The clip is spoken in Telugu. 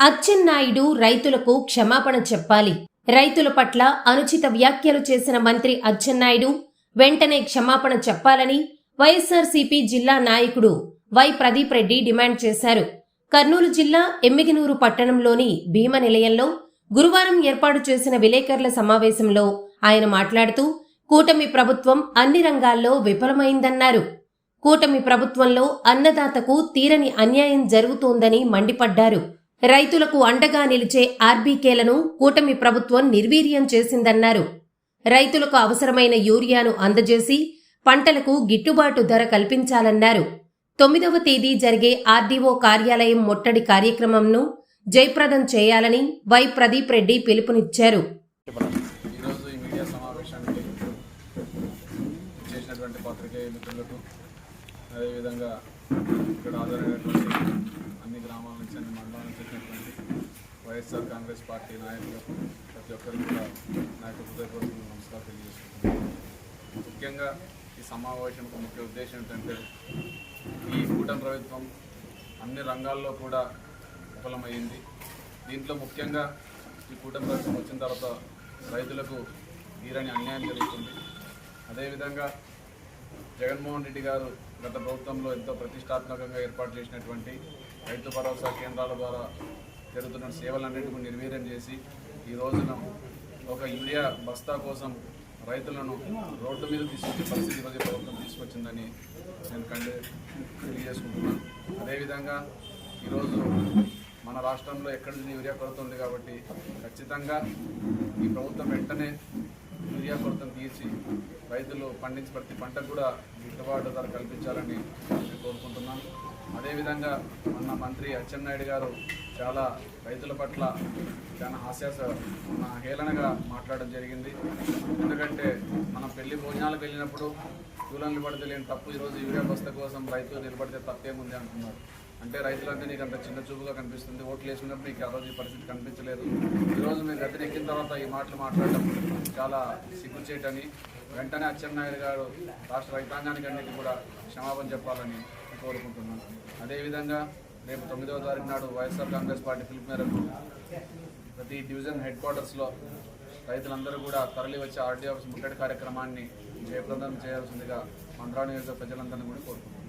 అచ్చెన్నాయుడు రైతులకు క్షమాపణ చెప్పాలి. రైతుల పట్ల అనుచిత వ్యాఖ్యలు చేసిన మంత్రి అచ్చెన్నాయుడు వెంటనే క్షమాపణ చెప్పాలని వైఎస్ఆర్సీపీ జిల్లా నాయకుడు వై ప్రదీప్ రెడ్డి డిమాండ్ చేశారు. కర్నూలు జిల్లా ఎమ్మిగినూరు పట్టణంలోని భీమ నిలయంలో గురువారం ఏర్పాటు చేసిన విలేకరుల సమావేశంలో ఆయన మాట్లాడుతూ కూటమి ప్రభుత్వం అన్ని రంగాల్లో విఫలమైందన్నారు. కూటమి ప్రభుత్వంలో అన్నదాతకు తీరని అన్యాయం జరుగుతోందని మండిపడ్డారు. రైతులకు అండగా నిలిచే ఆర్బీకేలను కూటమి ప్రభుత్వం నిర్వీర్యం చేసిందన్నారు. రైతులకు అవసరమైన యూరియాను అందజేసి పంటలకు గిట్టుబాటు ధర కల్పించాలన్నారు. తొమ్మిదవ తేదీ జరిగే ఆర్డీఓ కార్యాలయం ముట్టడి కార్యక్రమంను జయప్రదం చేయాలని వై ప్రదీప్ రెడ్డి పిలుపునిచ్చారు ఈరోజు ఈ మీడియా సమావేశానికి చేసినటువంటి పత్రికేయ మిత్రులకు అదేవిధంగా ఇక్కడ ఆధారైనటువంటి అన్ని గ్రామాల నుంచి అన్ని మండలాల నుంచి వచ్చినటువంటి వైఎస్ఆర్ కాంగ్రెస్ పార్టీ నాయకులకు ప్రతి ఒక్కరికి కూడా నా యొక్క హృదయపూర్వక నమస్కారం తెలియజేసుకుంటున్నాను. ముఖ్యంగా ఈ సమావేశం ముఖ్య ఉద్దేశం ఏంటంటే ఈ కూటమి ప్రభుత్వం అన్ని రంగాల్లో కూడా విఫలమైంది దీంట్లో ముఖ్యంగా ఈ కూటమి ప్రభుత్వం వచ్చిన తర్వాత రైతులకు తీరని అన్యాయం జరుగుతుంది. అదేవిధంగా జగన్మోహన్ రెడ్డి గారు గత ప్రభుత్వంలో ఎంతో ప్రతిష్టాత్మకంగా ఏర్పాటు చేసినటువంటి రైతు భరోసా కేంద్రాల ద్వారా జరుగుతున్న సేవలన్నింటినీ నిర్వీర్యం చేసి ఈ రోజున ఒక యూరియా బస్తా కోసం రైతులను రోడ్డు మీద తీసుకొచ్చే పరిస్థితి ఈరోజు ప్రభుత్వం తీసుకొచ్చిందని నేను కండి తెలియజేసుకుంటున్నాను. అదేవిధంగా ఈరోజు మన రాష్ట్రంలో ఎక్కడి నుంచి యూరియా కొరత ఉంది కాబట్టి ఖచ్చితంగా ఈ ప్రభుత్వం వెంటనే యూరియా కొరతను తీసి రైతులు పండించి ప్రతి పంటకు కూడా గిట్టుబాటు ధర కల్పించాలని నేను కోరుకుంటున్నాను. అదేవిధంగా మన మంత్రి అచ్చెన్నాయుడు గారు చాలా రైతుల పట్ల చాలా హాస్యాస మన హేళనగా మాట్లాడడం జరిగింది. ఎందుకంటే మనం పెళ్ళి భోజనాలకు వెళ్ళినప్పుడు క్యూలో నిలబడితే లేని తప్పు ఈరోజు యూరియా బస్త కోసం రైతు నిలబడితే తప్పేముంది అంటున్నారు. అంటే రైతులంటే నీకు అంత చిన్న చూపుగా కనిపిస్తుంది. ఓట్లు వేసినప్పుడు నీకు ఆ రోజు ఈ పరిస్థితి కనిపించలేదు. ఈరోజు మీరు గతిని ఎక్కిన తర్వాత ఈ మాటలు మాట్లాడడం చాలా సిగ్గుచేటని వెంటనే అచ్చెన్నాయుడు గారు రాష్ట్ర రైతాంగానికి అన్నిటి కూడా క్షమాపణ చెప్పాలని కోరుకుంటున్నాను. అదేవిధంగా రేపు తొమ్మిదవ తారీఖు నాడు వైఎస్ఆర్ కాంగ్రెస్ పార్టీ పిలుపు మేరకు ప్రతి డివిజన్ హెడ్ క్వార్టర్స్లో రైతులందరూ కూడా తరలి వచ్చే ఆర్డీ ఆఫీస్ ముట్టడి కార్యక్రమాన్ని జయప్రదం చేయాల్సిందిగా మంత్రా నియోజక ప్రజలందరినీ కూడా కోరుకుంటున్నాం.